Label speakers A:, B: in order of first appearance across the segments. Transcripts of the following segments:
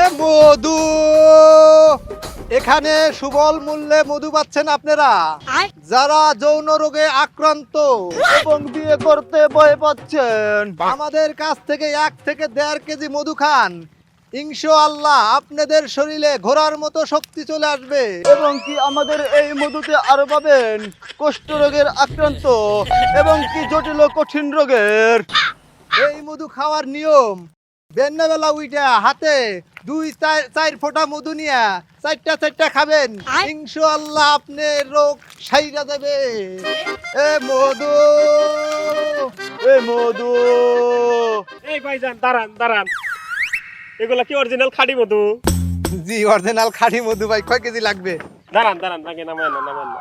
A: এ মধু এখানে সুবল মূল্যে মধু পাচ্ছেন আপনারা। যারা যৌন রোগে আক্রান্ত এবং বিয়ে করতে ভয় পাচ্ছেন আমাদের কাছ থেকে এক থেকে দেড় কেজি মধু খান। ইনশাআল্লাহ আপনাদের শরীরে ঘোড়ার মতো শক্তি চলে আসবে।
B: এবং কি আমাদের এই মধুতে আরও পাবেন কুষ্ঠ রোগের আক্রান্ত এবং কি জটিল কঠিন রোগের।
A: এই মধু খাওয়ার নিয়ম বেন্নাবেলা উইটা হাতে দুই চার ফোঁটা মধু নিয়া চারটা চারটা খাবেন। ইনশাআল্লাহ আপনার রোগ সাইরা দেবে। এ মধু
B: এ মধু।
C: এই ভাইজান দাঁড়ান দাঁড়ান। এগুলা কি অরিজিনাল খাঁটি মধু?
A: জি অরিজিনাল খাঁটি মধু ভাই কয় কেজি লাগবে?
C: দাঁড়ান দাঁড়ান তাকে নামায় না নামায় না।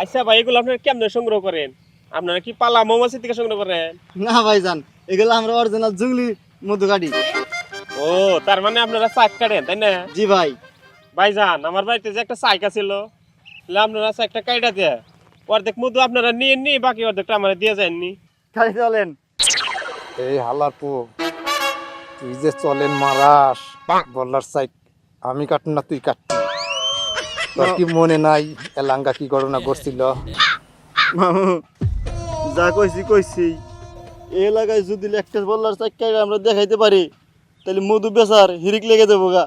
C: আচ্ছা ভাই এগুলো আপনারা কেমনে সংগ্রহ করেন? আপনারা কি পালা মৌমাছি থেকে সংগ্রহ করেন?
B: না ভাইজান এগুলো আমরা অরিজিনাল জুংলি মধু কাটি।
C: ও তার মানে আপনারা চাক কাটেন তাই না?
B: জি ভাই।
C: ভাইজান আমার বাড়িতে যে একটা চাইকা ছিল আপনারা চাকটা কাইটা দিয়ে। অর্ধেক মধু আপনারা নিয়ে নি বাকি অর্ধেকটা আমার দিয়ে যাননি
B: খালি চলেন?
A: এই হালার পো তুই যে চলেন মারাস বলার সাইড আমি কাটুন না তুই কাটতি তোর কি মনে নাই এলাঙ্গা কি ঘটনা করছিল
B: মামু যা কইছি কইছি। এই এলাকায় যদি একটা বললার চাক্কায় আমরা দেখাইতে পারি। তাহলে মধু বেচার হিরিক লেগে দেবো গা।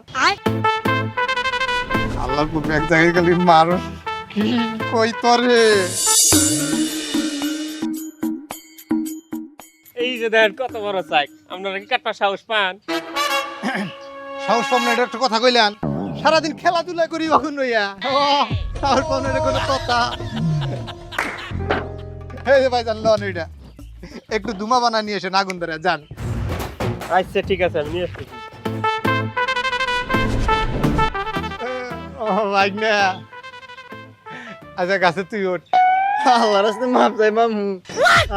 A: আল্লাহর পো এক জায়গায় গেলি মারস কি কই তরে?
C: এই যে দেখেন কত বড় চাক আপনারা কি কাটবার সাহস পান?
A: সাহস পাম এটা একটা কথা কইলেন সারাদিন খেলাধুলা করি কখন নইয়া সাহস পাম এটা কোনো কথা। এই যে ভাই জানলো এটা একটু ধুমা বানা নিয়ে এসে আগুন ধরে যান।
C: আচ্ছা ঠিক আছে আমি নিয়ে
A: ও আচ্ছা গাছে তুই ওঠ।
B: আল্লাহ রাস্তে মাপ চাই মামু।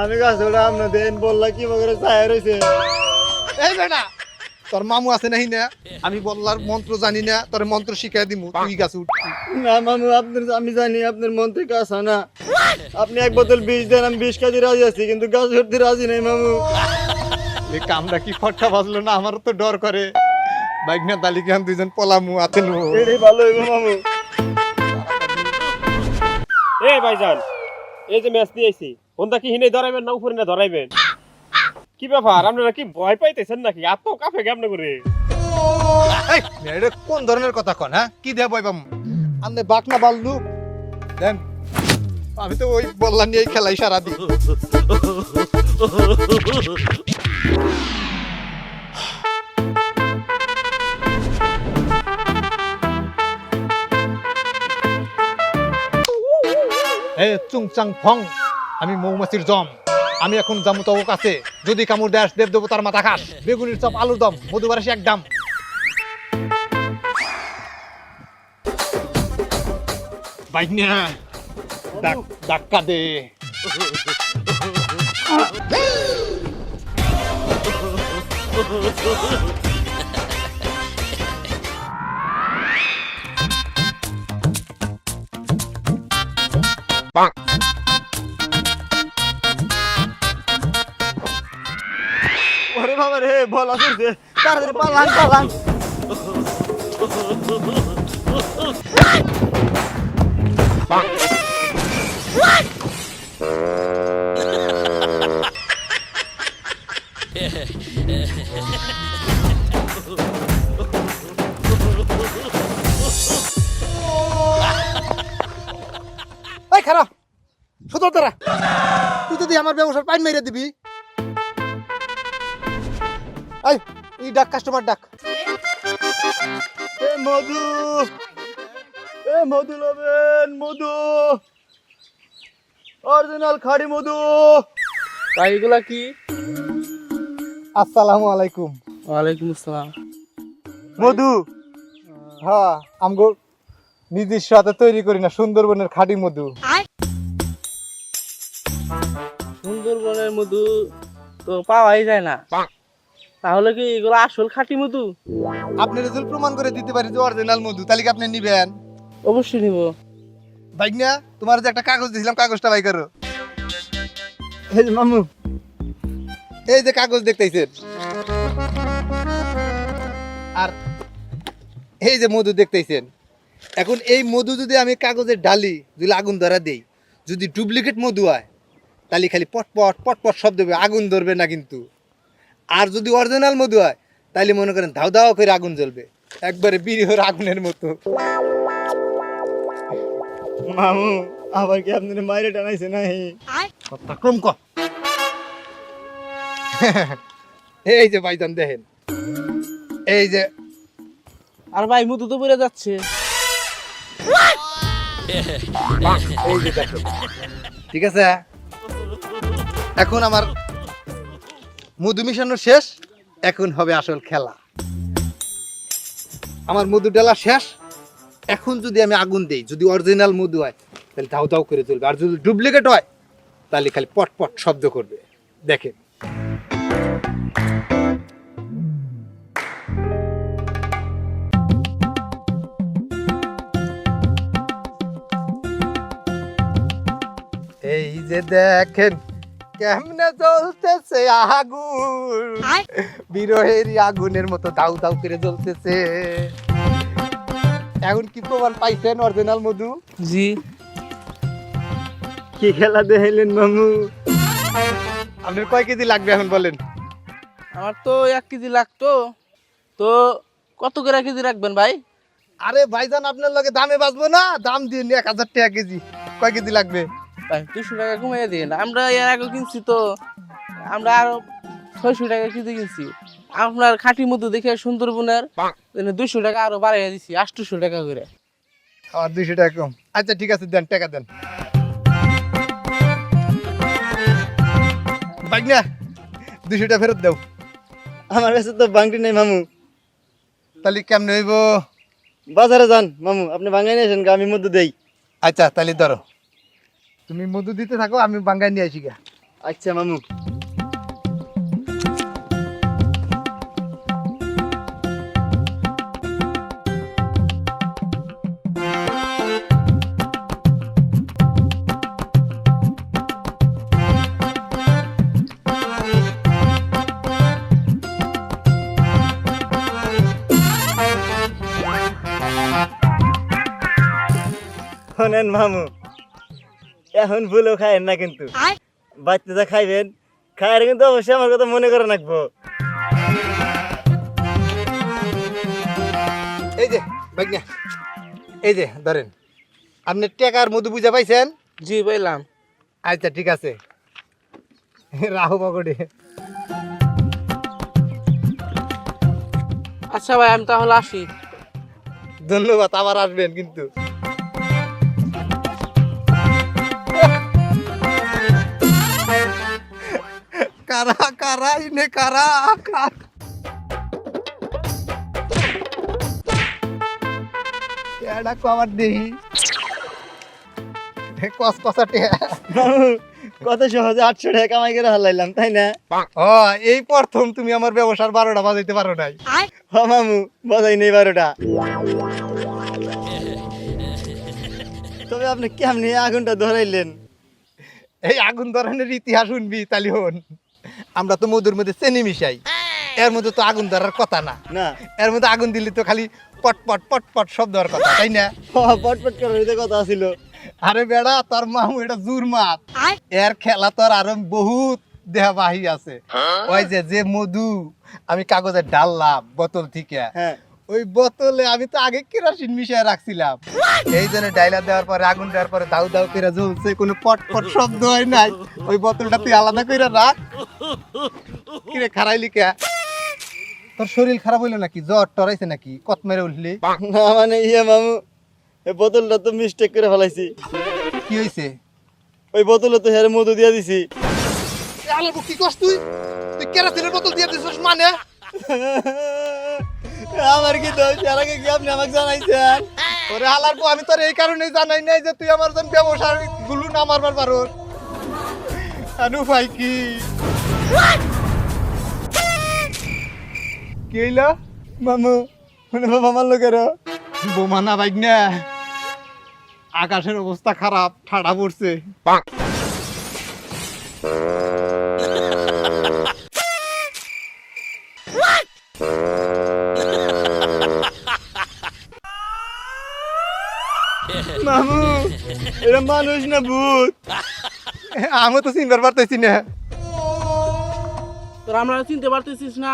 B: আমি গাছ ওটা আপনার দেন বললা কি বগরে চায় রয়েছে?
A: এই বেটা তোর মামু আছে নাহি না? আমি বললার মন্ত্র জানি না তোর মন্ত্র শিখাই দিমু তুই গাছে উঠ।
B: না মামু আপনার আমি জানি আপনার মন থেকে আসা না। আপনি এক বোতল বিষ দেন আমি বিষ কাজে রাজি আছি কিন্তু গাছ ধরতে রাজি নেই মামু।
A: এই কামটা কি ফটকা বাজলো না? আমারও তো ডর করে। বাইক না দালিকান দুইজন পলামু আতে নো
B: এটাই ভালো হইব মামু।
C: এ ভাইজান এই যে ম্যাচ আইছি কোনটা কি হিনে ধরাইবেন না উপরে না ধরাইবেন? কি ব্যাপার? আপনারা কি ভয় পাইতেছেন নাকি? এত কাফে কেমনে করে?
A: কোন ধরনের কথা কন হ্যাঁ? কি দেয়া বই বাম আন্নে বাক না বাললু? দেন, আমি তো ওই বললাম নিয়ে খেলাই সারা দিন। এ চুং চাং ফং, আমি মৌমাছির জম। আমি এখন যাব তো কাছে। যদি কামড় দেয় দেব দেবো তার মাথা খাস। বেগুনির চপ, আলুর দম মধুবারাসি এক দাম। ধাক্কা দে।
B: বাবা রে, বলা করছে তাড়াতাড়ি পালান পালান।
A: খারাপ, শুধু তোরা। তুই যদি আমার ব্যবসার পাইন মেরে দিবি এই এই ডাক কাস্টমার ডাক।
B: এ মধু এ মধু লবেন মধু। অরিজিনাল খাড়ি মধু।
D: ভাই এগুলা কি?
A: আসসালামু আলাইকুম।
D: ওয়ালাইকুম আসসালাম।
A: মধু? হ্যাঁ আমগো নিজস্ব হাতে তৈরি করি না সুন্দরবনের খাঁটি মধু।
D: সুন্দরবনের মধু তো পাওয়াই যায় না। তাহলে কি এগুলো আসল খাঁটি মধু?
A: আপনি যদি প্রমাণ করে দিতে পারি যে অরিজিনাল মধু তাহলে কি আপনি নিবেন?
D: অবশ্যই নিব।
A: বাইক না তোমার যে একটা কাগজ দিয়েছিলাম কাগজটা বাই করো।
B: এই যে মামু।
A: এই যে কাগজ দেখতেছেন। আর এই যে মধু দেখতেছেন। এখন এই মধু যদি আমি কাগজে ঢালি যদি আগুন ধরা দেই যদি ডুপ্লিকেট মধু হয় তাহলে খালি পটপট পটপট শব্দ হবে আগুন ধরবে না কিন্তু। আর যদি অরিজিনাল মধু হয় তাহলে মনে করেন ধাও ধাও করে আগুন জ্বলবে। একবারে বিরিহর আগুনের মতো।
B: মামু আবার কি আপনার মাইরে টানাইছে নাই
A: কথা কম এই যে ভাইজান দেখেন। এই যে
D: আর ভাই মধু তো পড়ে যাচ্ছে।
A: এই যে দেখেন। ঠিক আছে? এখন আমার মধু মিশানো শেষ, এখন হবে আসল খেলা। আমার মধু ডালা শেষ, এখন যদি আমি আগুন দেই, যদি অরিজিনাল মধু হয়, তাহলে দাও দাও করে চলবে। আর যদি ডুপ্লিকেট হয়, তাহলে খালি পট পট শব্দ করবে। দেখেন। এই যে দেখেন কেমনে জ্বলতেছে আগুন? বিরহের আগুনের মতো দাউ দাউ করে জ্বলতেছে। এখন কি প্রমাণ পাইছেন অরিজিনাল মধু?
D: জি।
B: কি খেলা দেখাইলেন মামু?
A: আপনার কয় কেজি লাগবে এখন বলেন?
D: আমার তো এক কেজি লাগতো। তো কত করে কেজি রাখবেন ভাই?
A: আরে ভাইজান আপনার লগে দামে বাঁচবো না? দাম দিয়ে নি এক হাজার টাকা কেজি। কয় কেজি লাগবে?
D: ভাই দুশো টাকা কমিয়ে দিন আমরা এর আগে কিনছি তো। আমরা আরও ছয়শো টাকা কেজি কিনছি। আপনার খাঁটি মতো দেখে সুন্দরবনের দুশো টাকা আরও বাড়াইয়া দিছি আটশোশো টাকা করে।
A: আমার দুইশো টাকা কম। আচ্ছা ঠিক আছে দেন টাকা দেন। না দুশো টাকা ফেরত দাও।
B: আমার কাছে তো বাংটি নেই মামু।
A: তাহলে কেমনে হইব?
B: বাজারে যান মামু। আপনি বাঙাই নিয়ে আসেন গা, আমি মধ্যে দেই।
A: আচ্ছা তাহলে ধরো। তুমি মধু দিতে থাকো আমি বাঙ্গাই নিয়ে আসি গা
B: আচ্ছা মামু। শোনেন মামু। এখন ভুলও খায়েন না কিন্তু। বাচ্চাটা খাইবেন খায়ের কিন্তু অবশ্যই আমার কথা মনে করে রাখব।
A: এই যে বাগনা এই যে ধরেন আপনি টেকার মধু বুঝা পাইছেন?
D: জি পাইলাম।
A: আচ্ছা ঠিক আছে। রাহু পকড়ে।
D: আচ্ছা ভাই আমি তাহলে আসি।
A: ধন্যবাদ আবার আসবেন কিন্তু। কারা ইনে কারা কারা। এটা কবার দেহি। কস কসাটে।
B: মামু কত সহজে আটশো টাকা কামাই করে হালাইলাম তাই না?
A: ও এই প্রথম তুমি আমার ব্যবসার বারোটা বাজাইতে পারো নাই।
B: হ মামু বাজাই নেই বারোটা। তবে আপনি কেমনি আগুনটা ধরাইলেন?
A: এই আগুন ধরনের ইতিহাস শুনবি তালি হন। আমরা তো মধুর মধ্যে চেনি মিশাই। এর মধ্যে তো আগুন ধরার কথা না।
B: না।
A: এর মধ্যে আগুন দিলে তো খালি পটপট পটপট সব ধরার শব্দ হওয়ার কথা তাই না?
B: পটপট করার মধ্যে কথা ছিল।
A: আরে বেড়া তোর মামু এটা জুর মাত এর খেলা তোর আরও বহুত দেহবাহী আছে। ওই যে যে মধু আমি কাগজে ডাললাম বোতল থেকে
B: হ্যাঁ।
A: ওই বোতলে আমি তো আগে কেরাসিন মিশিয়ে রাখছিলাম। এই জন্য ডাইলা দেওয়ার পরে আগুন দেওয়ার পরে দাউ দাউ করে জ্বলছে কোনো পট পট শব্দ হয় নাই। ওই বোতলটা তুই আলাদা করে রাখ। কিরে খারাইলি কে? তোর শরীর খারাপ হইল নাকি? জ্বর টরাইছে নাকি? কত মেরে উঠলি?
B: না মানে ইয়ে মামু এই বোতলটা তো মিস্টেক করে ফেলাইছি।
A: কি হইছে?
B: ওই বোতলে তো হেরে মধু দিয়ে দিছি।
A: আলাবো কি করছ তুই? তুই কেরাসিনের বোতল দিয়ে দিছিস মানে?
B: আমার কি দোষ? এর আগে কি আপনি আমাকে জানাইছেন?
A: ওরে হালার আমি তোর এই কারণেই জানাই নাই যে তুই আমার জন ব্যবসারগুলো না মারবার পারোস। আনু ভাই কি? কি হইল?
B: মামু মানে বাবা মারলো কেন
A: বোমা না বাইক না। আকাশের অবস্থা খারাপ ঠাডা পড়ছে
B: মামু এটা মানুষ না ভূত।
A: আমি তো চিনবার পারতেছি না।
D: তোরা আমরা চিনতে পারতেছিস না।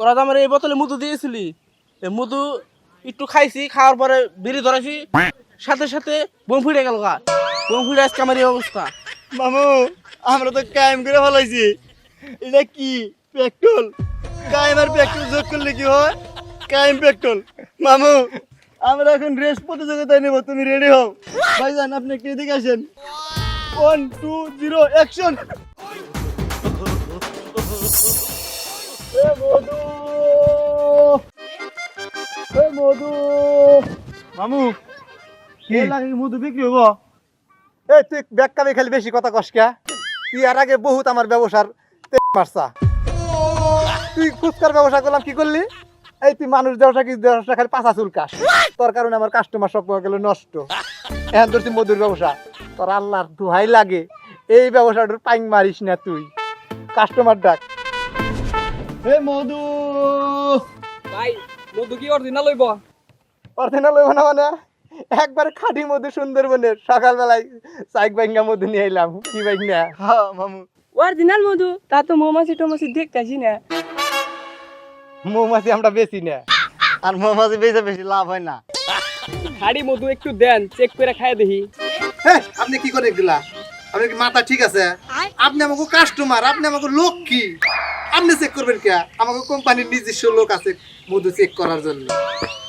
D: তোরা তো আমার এই বোতলে মধু দিয়েছিলি। মধু একটু খাইছি খাওয়ার পরে বিড়ি ধরাইছি সাথে সাথে বোম ফিরে গেল গা। বোম ফিরে আজকে আমার এই অবস্থা।
B: মামু আমরা তো কায়েম করে ফেলাইছি। এটা কি পেট্রোল? কায়েম আর পেট্রোল যোগ করলে কি হয়? কায়েম পেট্রোল। মামু আমরা এখন রেস প্রতিযোগিতায় নেব তুমি রেডি হও? ভাইজান আপনি একটু এদিকে আসেন। ওয়ান টু জিরো অ্যাকশন মধু! মধু! মামু
A: কি?
B: লাগে মধু বিক্রি হব?
A: এই তুই ব্যাগকামে খালি বেশি কথা কস কে? তুই এর আগে বহুত আমার ব্যবসার তেল তুই ফুচকার ব্যবসা করলাম কি করলি? এই তুই মানুষ ব্যবসা কি ব্যবসা খালি পাঁচা চুলকাস। তোর কারণে আমার কাস্টমার সব গেল নষ্ট। এখন তোর তুই মধুর ব্যবসা। তোর আল্লাহর দুহাই লাগে। এই ব্যবসাটার পাইং মারিস না তুই। কাস্টমার ডাক।
B: হে মধু!
E: ভাই মধু কি অরিজিনাল হইব?
A: অরিজিনাল হইব না মানে? একবারে খাঁটি মধু সুন্দরবনের সকালবেলায় সাইক বাইঙ্গা মধু নিয়ে এলাম। কি বাইক
B: হ্যাঁ মামু।
E: অরিজিনাল মধু? তা তো মৌমাছি টমাছি দেখতেছি না।
A: মৌমাছি আমরা বেশি না।
B: আর মৌমাছি বেশি বেশি লাভ হয় না।
E: খাড়ি মধু একটু দেন চেক করে খাই দেখি।
A: হ্যাঁ, আপনি কি করে এগুলা? আপনার কি মাথা ঠিক আছে? আপনি আমাকে কাস্টমার আপনি আমাকে লোক কি? আপনি চেক করবেন কে? আমাকে কোম্পানির নিজস্ব লোক আছে মধু চেক করার জন্য।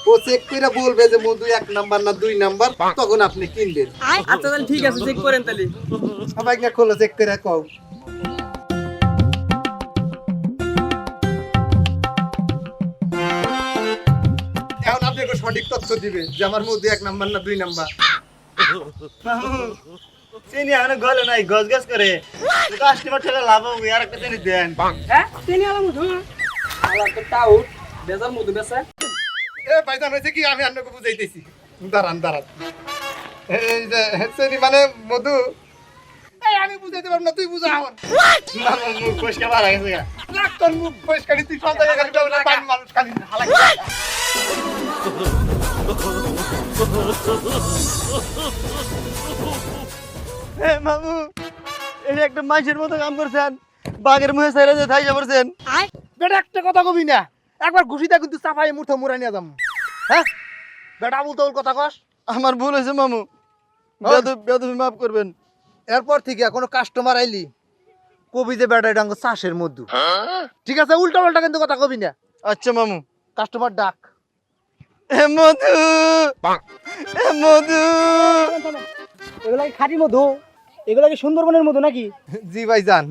A: ও চেক করে বলবে যে মধু এক নাম্বার না দুই নাম্বার তখন আপনি কিনবেন।
E: আচ্ছা তাহলে ঠিক আছে চেক করেন তাহলে।
A: সবাই খোলো চেক করে কও সঠিক তথ্য দিবে যে আমার মধু এক নাম্বার না দুই নাম্বার।
B: চিনি গলে নাই গজ গজ করে কাস্টমার লাভ হবে আর একটা চিনি দেন।
E: হ্যাঁ? চিনি আলা মধু। আলা তো তাও বেজার মধু বেচা।
A: এ হয়েছে কি? আমি আপনাকে বুঝাইতেছি। দাঁড়ান দাঁড়ান। এই যে হেসেনি মানে মধু। এই আমি বুঝাইতে পারব না তুই বুঝা। আমার
B: মামু মুখ পরিষ্কার মারা গেছে
A: রাখ তোর মুখ পরিষ্কার তুই সব জায়গায় খালি ব্যবসা পান মানুষ খালি হালাকি
B: এ মামু এটা একটা মাইসের মতো কাম করছেন বাঘের মুখে ছেড়ে যে থাই যাবছেন
A: বেটা একটা কথা কবি না একবার ঘুষিটা কিন্তু চাপাই মুঠো মুড়া নিয়ে যাম হ্যাঁ? বেটা বলতে বল কথা কস।
B: আমার ভুল হয়েছে মামু। বেদবি মাফ করবেন।
A: এরপর থেকে কোনো কাস্টমার আইলি কবি যে বেটা ডাঙ্গ চাষের মধ্যে ঠিক আছে উল্টা পাল্টা কিন্তু কথা কবি না।
B: আচ্ছা মামু।
A: কাস্টমার ডাক।
B: মধু। মধু।
E: এগুলা কি খাঁটি মধু? এগুলা কি সুন্দরবনের মধু নাকি?
A: জি ভাই যান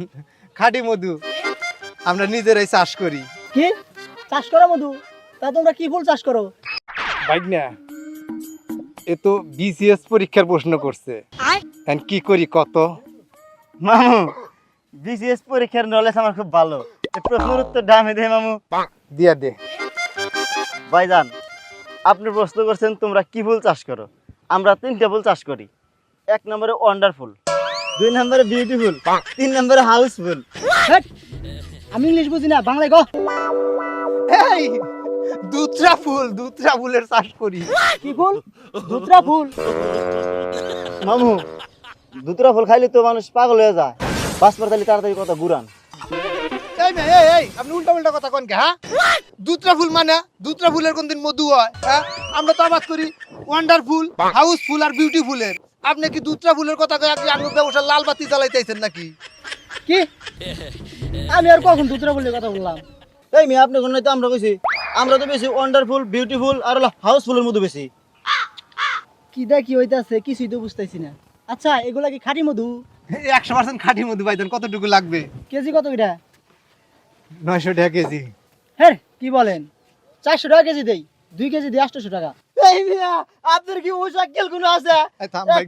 A: খাঁটি মধু। আমরা নিজেরাই চাষ করি।
E: কি? চাষ করো মধু? তা তোমরা কি ফুল চাষ করো?
A: না এ তো বিসিএস পরীক্ষার প্রশ্ন করছে। এখন কি করি কত?
B: মামু বিসিএস পরীক্ষার নলেজ আমার খুব ভালো। এই প্রশ্নের উত্তর ডামে দে মামু।
A: দিয়া দে।
B: ভাইজান আপনি প্রশ্ন করছেন তোমরা কি ফুল চাষ করো? আমরা তিনটা ফুল চাষ করি। এক নম্বরে ওয়ান্ডারফুল দুই নম্বরে বিউটিফুল তিন নম্বরে হাউসফুল
E: আমি ইংলিশ বুঝি না বাংলায় গো
A: এই দুধরা ফুল দুধরা ফুলের চাষ করি।
E: কি ফুল? ধুতরা ফুল।
B: মামু দুতরা ফুল খাইলে তো মানুষ পাগল হয়ে যায়। বাস তাহলে তাড়াতাড়ি কথা ঘুরান।
A: এই মে এই এই আপনি উল্টা উল্টা কথা কোন কে হ্যাঁ? ফুল মানে ফুলের কোন দিন মধু হয় হ্যাঁ? আমরা তো আবাদ করি ওয়ান্ডারফুল হাউসফুল আর বিউটিফুলের আপনি কি ফুলের কথা কয়ে আপনি ব্যবসা লাল বাতি জ্বালাইতেছেন নাকি?
E: কি? আমি আর কখন ধুতরা ফুলের কথা বললাম?
B: এই মেয়ে আপনি কোন তো আমরা কইছি আমরা তো বেশি ওয়ান্ডারফুল বিউটিফুল আর হাউসফুলের মধ্যে বেশি।
E: কি দেখ কি হইতাছে কিছুই তো বুঝতেছি না। আচ্ছা এগুলা কি খাঁটি মধু?
A: একশো পার্সেন্ট খাঁটি মধু পাইতেন কতটুকু লাগবে?
E: কেজি কত এটা?
A: নয়শো টাকা কেজি।
E: হ্যাঁ কি বলেন? চারশো টাকা কেজি দেই দুই কেজি দিই আটশো টাকা।
B: এই মিয়া আপনার কি আছে?
A: ভাই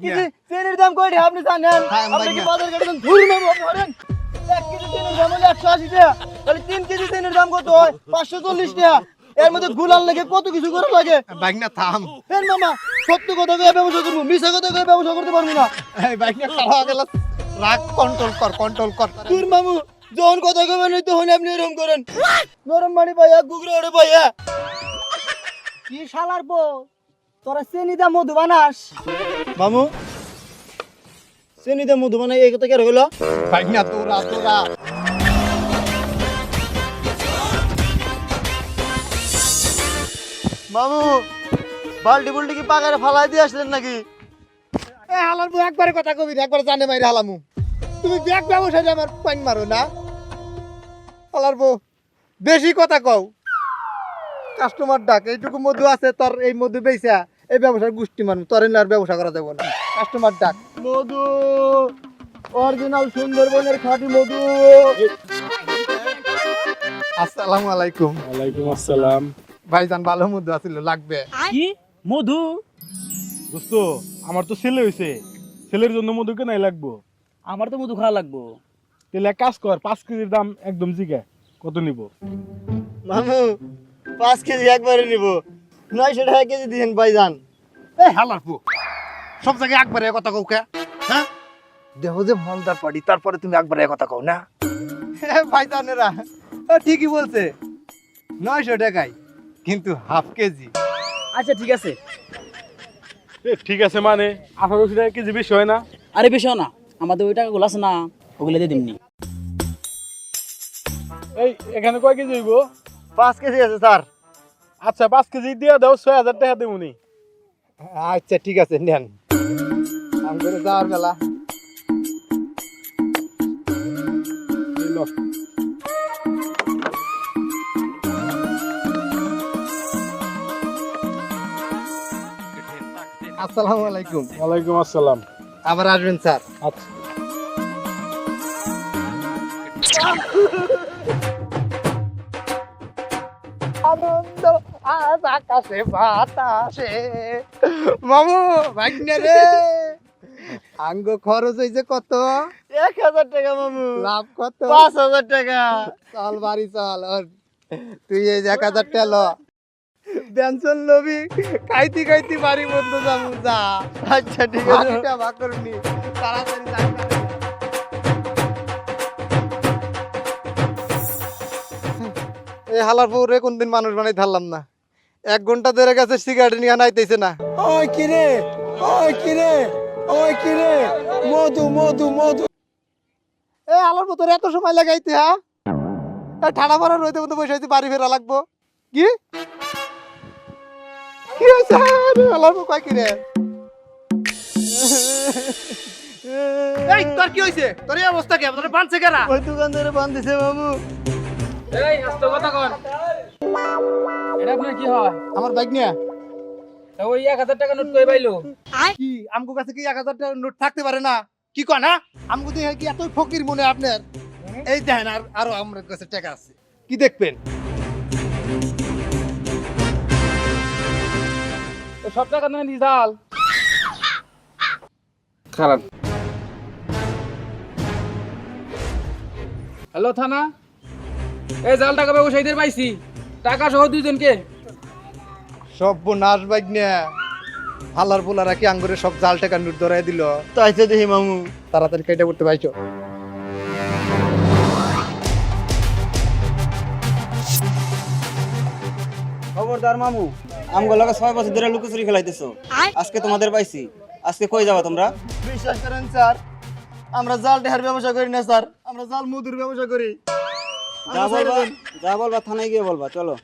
B: চেনির দাম কয়টা আপনি জানেন? আপনি কি বাজার ঘাটে ধুর মারবো ধরেন এক কেজি চেনির দাম হলো একশো আশি টাকা। তাহলে তিন কেজি চেনির দাম কত হয়? পাঁচশো চল্লিশ টাকা। এর মধ্যে গুলাল লাগে কত কিছু করে লাগে?
A: বাইক না থাম।
B: এর মামা সত্য কথা কয়ে ব্যবসা করব মিশা কথা কয়ে ব্যবসা করতে পারব না।
A: এই বাইক না খাওয়া গেল। রাগ কন্ট্রোল কর কন্ট্রোল কর।
B: তোর মামু যখন কথা কবেন ওই তখন আপনি এরকম করেন। নরম মানি পাইয়া গুগরা ওরে পাইয়া।
E: কি শালার পো তোরা চেনিদা মধু বানাস।
B: মামু চিনিতে মধু মানে এই কথা কে হইল?
A: ভাগনা তোরা তোরা।
B: মামু বাল্টি বুল্টি কি পাকারে ফালাই দিয়ে আসলেন নাকি?
A: এ হালার বউ একবারে কথা কবি না একবার জানে মাইরে হালামু তুমি ব্যাগ ব্যবসায়ী আমার পাইন মারো না। হালার বউ বেশি কথা কও। কাস্টমার ডাক এইটুকু মধু আছে তোর এই মধু বেচা এই ব্যবসার গোষ্ঠী মানুষ তোর আর ব্যবসা করা যাবে না। কাস্টমার ডাক
B: মধু অরিজিনাল সুন্দরবনের খাঁটি মধু।
A: আসসালামু আলাইকুম।
C: ওয়ালাইকুম আসসালাম।
A: ভাইজান ভালো মধু আছিল লাগবে।
F: কি? মধু? দোস্ত আমার তো ছেলে হয়েছে ছেলের জন্য মধু কেনাই লাগবো।
E: আমার তো মধু খাওয়া লাগবো।
F: তাহলে এক কাজ কর পাঁচ কেজির দাম একদম জিগা। কত নিব?
B: মামু পাঁচ কেজি একবারে নিব। নয়শো টাকা কেজি দিয়েন ভাইজান।
A: এই হালার বউ সব জায়গায় একবারে এ কথা কও কে? হ্যাঁ? দেহ যে মলদার পাড়ি তারপরে তুমি একবারে এ কথা কও না? ভাইজানেরা ঠিকই বলছে। নয়শো টাকাই কিন্তু হাফ কেজি
E: আচ্ছা ঠিক আছে।
F: ঠিক আছে মানে আঠারোশো টাকা কেজি বেশি হয় না?
E: আরে বেশি হয় না। আমাদের ওই টাকাগুলো আছে না ওগুলো দিয়ে দিমনি।
F: এই এখানে কয় কেজি হইব?
B: পাঁচ কেজি আছে স্যার।
F: আচ্ছা পাঁচ কেজি দিয়ে দাও ছয় হাজার টাকা দেবো নি।
A: আচ্ছা ঠিক আছে নেন। আমাদের যাওয়ার বেলা। আসসালামু আলাইকুম।
F: ওয়ালাইকুম আসসালাম।
A: আবার আসবেন স্যার।
F: আচ্ছা।
A: আনন্দ আজ আকাশে বাতাসে। মামু ভাগ্নে রে। আঙ্গ খরচ হয়েছে কত?
B: এক হাজার টাকা মামু।
A: লাভ কত?
B: পাঁচ হাজার টাকা।
A: চল বাড়ি চল। তুই এই এক হাজার টেল পেনশন লবি খাইতি খাইতি বাড়ি বন্ধ যাব যা।
B: আচ্ছা ঠিক আছে।
A: বাকিটা বাকরনি তাড়াতাড়ি এই হালার পরে কোনদিন মানুষ বানাই থারলাম না। এক ঘণ্টা ধরে গেছে সিগারেট নিয়ে নাইতেছে না। ওই কিরে ওই কিরে ওই কিরে মধু মধু মধু। এ আলার মতো এত সময় লাগাইতে হ্যাঁ? ঠাড়া মারা রইতে মতো বসে বাড়ি ফেরা লাগবো। কি? কি হয়েছে? আরে আলার মতো কয় কিরে এই তোর কি হয়েছে? তোর এই অবস্থা কি? তোর বানছে কেনা
B: ওই দোকানদারে বান্ধিছে মামু
D: এই আস্তে কথা কর। এটা আপনার কি হয়?
A: আমার বাইক নিয়ে।
D: তা ওই এক হাজার টাকা নোট করে পাইলো?
A: কি আমগো কাছে কি এক হাজার টাকা নোট থাকতে পারে না? কি কয় না? আমগো দেখে কি এত ফকির মনে আপনার? এই দেখেন আর আরও আমার কাছে টাকা আছে। কি দেখবেন?
D: সব টাকা দিছাল খারাপ। হ্যালো থানা? এই জাল টাকা ব্যবসায়ীদের পাইছি। টাকা সহ দুইজনকে।
A: সব নাশ বাইক নিয়ে হালার পোলারা কি আঙ্গুরে সব জাল টাকা নোট ধরাই দিল?
B: তাইছে দেখি মামু।
A: তাড়াতাড়ি কেটে করতে পাইছো।
G: খবরদার মামু? আমগো লগে ছয় বছর ধরে লুকোচুরি খেলাইতেছো। আজকে তোমাদের পাইছি। আজকে কই যাবা তোমরা?
B: বিশ্বাস করেন স্যার। আমরা জাল টেহার ব্যবসা করি না স্যার। আমরা জাল মধুর ব্যবসা করি।
G: যা বলবা যা বলবা থানায় গিয়ে বলবা চলো।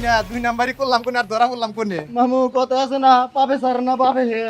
A: নিয়ে দুই নাম্বারই করলাম কোনে আর ধরা বললাম কোনে?
B: মামু কথা আছে না পাবে স্যার না পাবে? হে